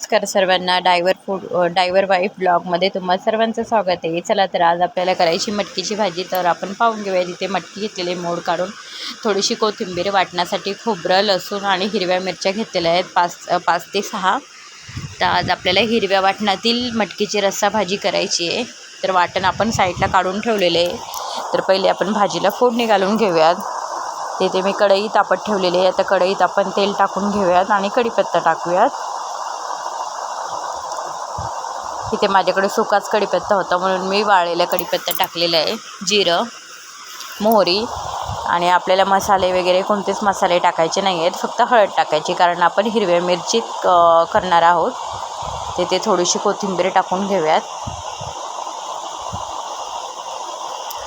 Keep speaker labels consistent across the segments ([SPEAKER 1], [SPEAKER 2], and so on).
[SPEAKER 1] नमस्कार सर्वांना driver food driver wife ब्लॉगमध्ये तुम्हा सर्वांचं स्वागत आहे. चला तर आज आपल्याला करायची मटकीची भाजी तर आपण पाहून घेऊया तिथे मटकी घेतलेली मोड काढून. थोडीशी कोथिंबीर वाटण्यासाठी खोबरं लसूण आणि हिरव्या मिरच्या घेतलेल्या आहेत पाच पाच ते सहा. तर आज आपल्याला हिरव्या वाटणातील मटकीची रस्सा भाजी करायची आहे. तर वाटण आपण साईडला काढून ठेवलेले आहे. तर पहिले आपण भाजीला फोडणी घालून घेऊयात. तिथे मी कढई तापत ठेवलेली आहे. आता कढईत आपण तेल टाकून घेऊयात आणि कढीपत्ता टाकूयात. इथे माझ्याकडे सुकाच कढीपत्ता होता म्हणून मी वाळलेला कढीपत्ता टाकलेला आहे. जिरं मोहरी आणि आपल्याला मसाले वगैरे कोणतेच मसाले टाकायचे नाही आहेत. फक्त हळद टाकायची कारण आपण हिरव्या मिरची करणार आहोत. तिथे थोडीशी कोथिंबीर टाकून घेऊयात.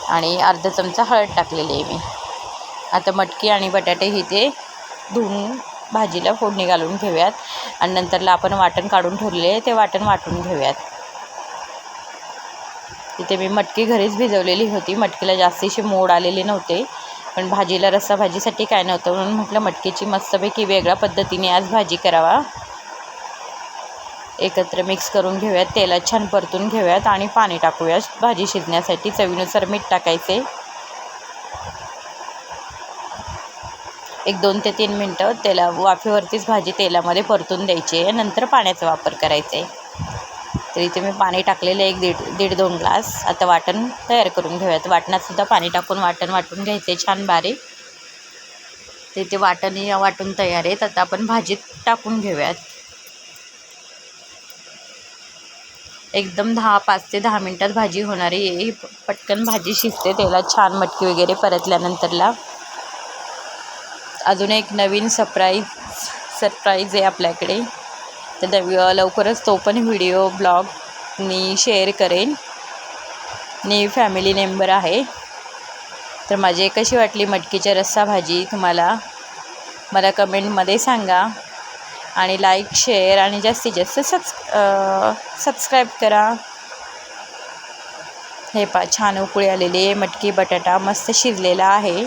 [SPEAKER 1] आणि अर्धा चमचा हळद टाकलेली आहे मी. आता मटकी आणि बटाटे इथे धुवून भाजीला फोडणी घालून घेऊयात. आणि नंतरला आपण वाटण काढून ठेवलेले आहे. ते वाटण वाटून घेऊयात. तिथे मी मटकी घरीच भिजवलेली होती. मटकीला जास्तीशी मोड आलेले नव्हते. पण भाजीला रस्सा भाजीसाठी काय नव्हतं म्हणून म्हटलं मटकीची मस्तपैकी वेगळ्या पद्धतीने आज भाजी करावा. एकत्र मिक्स करून घेऊयात. तेलात छान परतून घेऊयात आणि पाणी टाकूयात. भाजी शिजण्यासाठी चवीनुसार मीठ टाकायचे. एक दोन ते तीन मिनटं तेला वाफेवरतीच भाजी तेलामध्ये परतून द्यायची आहे. नंतर पाण्याचा वापर करायचा आहे. तर इथे मी पाणी टाकलेलं एक दीड दीड दोन ग्लास. आता वाटण तयार करून घेऊयात. वाटणातसुद्धा पाणी टाकून वाटण वाटून घ्यायचं आहे छान बारीक. तर इथे वाटण वाटून तयार आहेत. आता आपण भाजीत टाकून घेऊयात. एकदम दहा पाच ते दहा मिनटात भाजी होणारी आहे. पटकन भाजी शिजते. त्याला छान मटकी वगैरे परतल्यानंतरला. अजून एक नवीन सरप्राईज सरप्राईज आहे आपल्याकडे. तर नवी लवकरच तो पण व्हिडिओ ब्लॉग मी शेअर करेन. मी फॅमिली मेंबर आहे. तर माझी कशी वाटली मटकीच्या रस्सा भाजी तुम्हाला. मला कमेंटमध्ये सांगा. आणि लाईक शेअर आणि जास्तीत जास्त सबस् सबस्क्राईब करा. हे पा छान उकळी आलेली आहे. मटकी बटाटा मस्त शिजलेला आहे.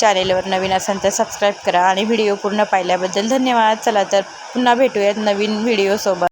[SPEAKER 1] चॅनेलवर नवीन असाल तर सबस्क्राईब करा आणि व्हिडिओ पूर्ण पाहिल्याबद्दल धन्यवाद. चला तर पुन्हा भेटूयात नवीन व्हिडिओसोबत